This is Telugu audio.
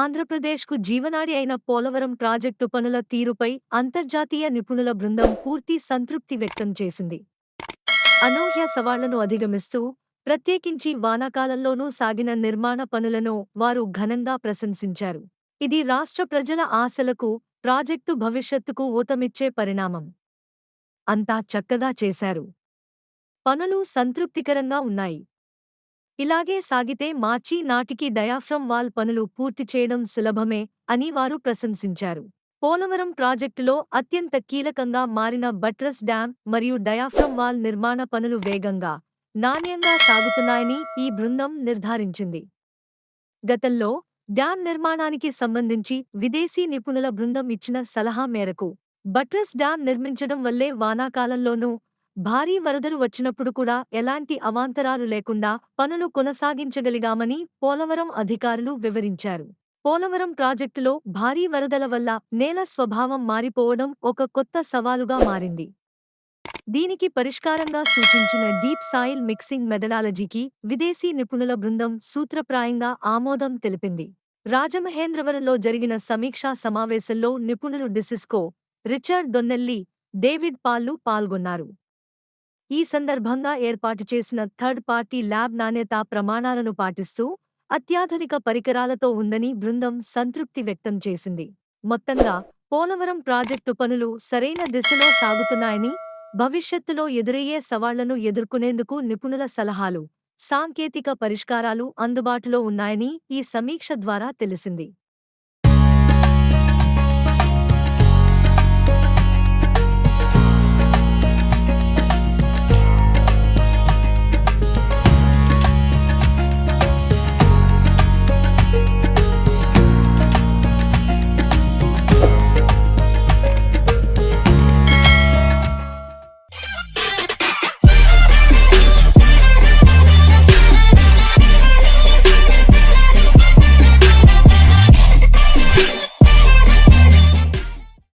ఆంధ్రప్రదేశ్కు జీవనాడి అయిన పోలవరం ప్రాజెక్టు పనుల తీరుపై అంతర్జాతీయ నిపుణుల బృందం పూర్తి సంతృప్తి వ్యక్తం చేసింది. అనూహ్య సవాళ్ళను అధిగమిస్తూ ప్రత్యేకించి వానాకాలంలోనూ సాగిన నిర్మాణ పనులను వారు ఘనంగా ప్రశంసించారు. ఇది రాష్ట్ర ప్రజల ఆశలకు ప్రాజెక్టు భవిష్యత్తుకు ఊతమిచ్చే పరిణామం. అంతా చక్కగా చేశారు. పనులు సంతృప్తికరంగా ఉన్నాయి. ఇలాగే సాగితే మార్చి నాటికి డయాఫ్రమ్ వాల్ పనులు పూర్తి చేయడం సులభమే అని వారు ప్రశంసించారు. పోలవరం ప్రాజెక్టులో అత్యంత కీలకంగా మారిన బట్రస్ డ్యాం మరియు డయాఫ్రమ్ వాల్ నిర్మాణ పనులు వేగంగా నాణ్యంగా సాగుతున్నాయని ఈ బృందం నిర్ధారించింది. గతంలో డ్యాం నిర్మాణానికి సంబంధించి విదేశీ నిపుణుల బృందం ఇచ్చిన సలహా మేరకు బట్రస్ డ్యాం నిర్మించడం వల్లే వానాకాలంలోనూ భారీ వరదలు వచ్చినప్పుడు కూడా ఎలాంటి అవాంతరాలు లేకుండా పనులు కొనసాగించగలిగామని పోలవరం అధికారులు వివరించారు. పోలవరం ప్రాజెక్టులో భారీ వరదల వల్ల నేల స్వభావం మారిపోవడం ఒక కొత్త సవాలుగా మారింది. దీనికి పరిష్కారంగా సూచించిన డీప్ సాయిల్ మిక్సింగ్ మెథడాలజీకి విదేశీ నిపుణుల బృందం సూత్రప్రాయంగా ఆమోదం తెలిపింది. రాజమహేంద్రవరంలో జరిగిన సమీక్షా సమావేశంలో నిపుణులు డిసిస్కో రిచర్డ్ డొన్నెల్లి డేవిడ్ పాల్లు పాల్గొన్నారు. ఈ సందర్భంగా ఏర్పాటు చేసిన థర్డ్ పార్టీ ల్యాబ్ నాణ్యత ప్రమాణాలను పాటిస్తూ అత్యాధునిక పరికరాలతో ఉందని బృందం సంతృప్తి వ్యక్తం చేసింది. మొత్తంగా పోలవరం ప్రాజెక్టు పనులు సరైన దిశలో సాగుతున్నాయని భవిష్యత్తులో ఎదురయ్యే సవాళ్ళను ఎదుర్కొనేందుకు నిపుణుల సలహాలు సాంకేతిక పరిష్కారాలు అందుబాటులో ఉన్నాయని ఈ సమీక్ష ద్వారా తెలిసింది.